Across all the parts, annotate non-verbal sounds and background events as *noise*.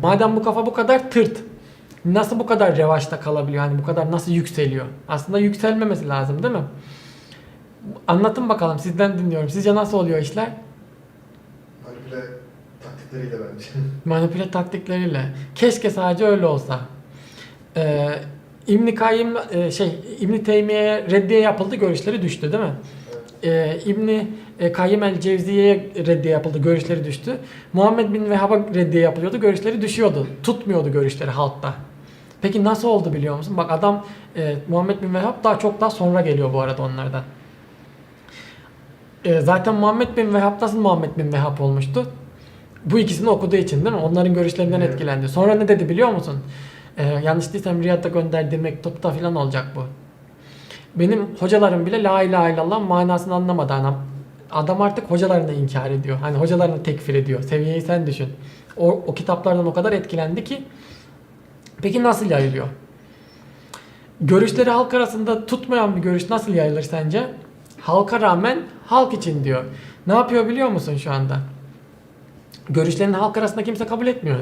Madem bu kafa bu kadar tırt. Nasıl bu kadar revaçta kalabiliyor? Yani bu kadar nasıl yükseliyor? Aslında yükselmemesi lazım değil mi? Anlatın bakalım sizden dinliyorum. Sizce nasıl oluyor işler? Manipüle taktikleriyle bence. *laughs* Manipüle taktikleriyle. Keşke sadece öyle olsa. Ee, İbn Kayyim e, şey İbn Teymiye'ye reddiye yapıldı, görüşleri düştü değil mi? Ee, İbn Kayyim el Cevziye'ye reddiye yapıldı, görüşleri düştü. Muhammed bin Vehhab'a reddiye yapılıyordu, görüşleri düşüyordu. Tutmuyordu görüşleri halkta. Peki nasıl oldu biliyor musun? Bak adam e, Muhammed bin Vehhab daha çok daha sonra geliyor bu arada onlardan. E, zaten Muhammed bin Vehhab nasıl Muhammed bin Vehhab olmuştu? Bu ikisini okuduğu için değil mi? Onların görüşlerinden etkilendi. Sonra ne dedi biliyor musun? E, yanlış değilsem Riyad'da gönderdiği mektupta falan olacak bu. Benim hocalarım bile la ilahe illallah manasını anlamadı anam. Adam artık hocalarını inkar ediyor. Hani hocalarını tekfir ediyor. Seviyeyi sen düşün. O, o kitaplardan o kadar etkilendi ki. Peki nasıl yayılıyor? Görüşleri halk arasında tutmayan bir görüş nasıl yayılır sence? Halka rağmen halk için diyor. Ne yapıyor biliyor musun şu anda? Görüşlerini halk arasında kimse kabul etmiyor.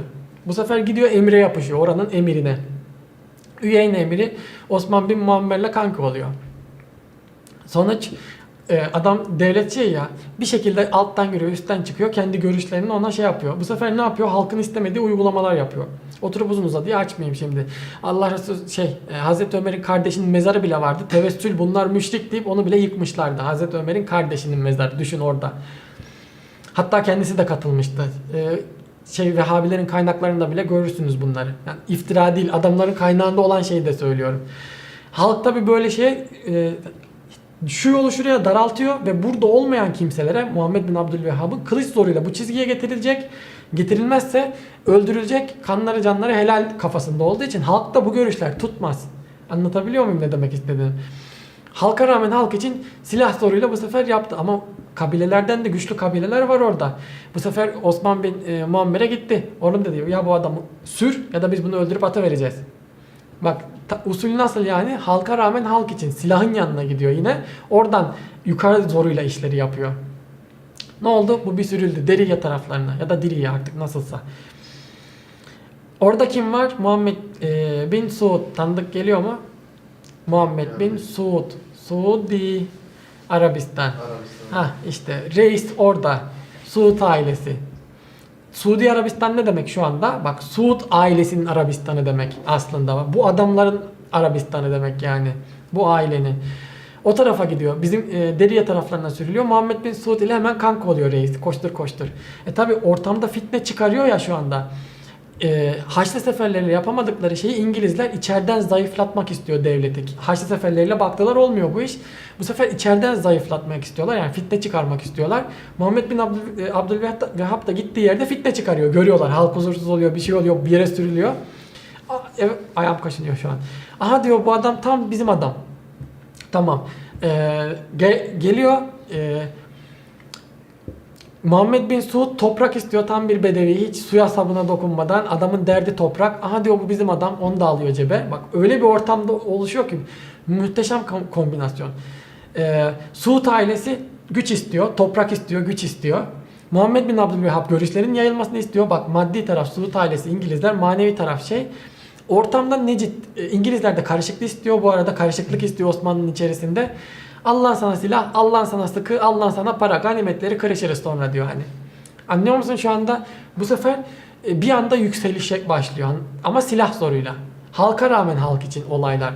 Bu sefer gidiyor emire yapışıyor oranın emirine. Üyeyin emiri Osman bin Muammer'le kanka oluyor. Sonuç e, adam devletçi ya bir şekilde alttan giriyor üstten çıkıyor kendi görüşlerini ona şey yapıyor. Bu sefer ne yapıyor? Halkın istemediği uygulamalar yapıyor. Oturup uzun uzadıya açmayayım şimdi. Allah Resulü şey e, Hazreti Ömer'in kardeşinin mezarı bile vardı. Tevessül bunlar müşrik deyip onu bile yıkmışlardı. Hazreti Ömer'in kardeşinin mezarı düşün orada. Hatta kendisi de katılmıştı. Şey Vehhabilerin kaynaklarında bile görürsünüz bunları. Yani iftira değil adamların kaynağında olan şeyi de söylüyorum. Halk tabi böyle şey e, şu yolu şuraya daraltıyor ve burada olmayan kimselere Muhammed bin Abdülvehhab'ın kılıç zoruyla bu çizgiye getirilecek. Getirilmezse öldürülecek. Kanları canları helal kafasında olduğu için halkta bu görüşler tutmaz. Anlatabiliyor muyum ne demek istediğimi? Halka rağmen halk için silah zoruyla bu sefer yaptı ama kabilelerden de güçlü kabileler var orada. Bu sefer Osman bin e, Muammer'e gitti. Onun da diyor ya bu adamı sür ya da biz bunu öldürüp ata vereceğiz. Bak ta, usul nasıl yani? Halka rağmen halk için silahın yanına gidiyor yine. Oradan yukarı zoruyla işleri yapıyor. Ne oldu? Bu bir sürüldü. Deriye taraflarına ya da Diriye artık nasılsa. Orada kim var? Muhammed e, bin Suud. Tanıdık geliyor mu? Muhammed bin Suud. Suudi Arabistan. Arabistan. Ha işte reis orada. Suud ailesi. Suudi Arabistan ne demek şu anda? Bak Suud ailesinin Arabistanı demek aslında. Bu adamların Arabistanı demek yani. Bu ailenin. O tarafa gidiyor. Bizim e, Deriye taraflarına sürülüyor. Muhammed bin Suud ile hemen kanka oluyor reis. Koştur koştur. E tabi ortamda fitne çıkarıyor ya şu anda. E, Haçlı seferleriyle yapamadıkları şeyi İngilizler içeriden zayıflatmak istiyor devleti. Haçlı seferleriyle baktılar olmuyor bu iş. Bu sefer içeriden zayıflatmak istiyorlar. Yani fitne çıkarmak istiyorlar. Muhammed bin Abdül, e, Abdülvehhab da gittiği yerde fitne çıkarıyor. Görüyorlar. Halk huzursuz oluyor. Bir şey oluyor. Bir yere sürülüyor. A- evet, ayağım kaşınıyor şu an. Aha diyor bu adam tam bizim adam. Tamam. Ee, ge- geliyor. Ee, Muhammed bin Suud toprak istiyor tam bir bedevi hiç suya sabuna dokunmadan adamın derdi toprak. Aha diyor bu bizim adam onu da alıyor cebe. Bak öyle bir ortamda oluşuyor ki muhteşem kom- kombinasyon. Ee, Suud ailesi güç istiyor, toprak istiyor, güç istiyor. Muhammed bin Abdülvehhab görüşlerin yayılmasını istiyor. Bak maddi taraf Suud ailesi İngilizler, manevi taraf şey. Ortamda Necit, e, İngilizler de karışıklık istiyor bu arada karışıklık istiyor Osmanlı'nın içerisinde. Allah sana silah, Allah sana sıkı, Allah sana para, ganimetleri kırışırız sonra diyor hani. Anlıyor musun şu anda? Bu sefer e, bir anda yükselişe başlıyor ama silah zoruyla. Halka rağmen halk için olaylar.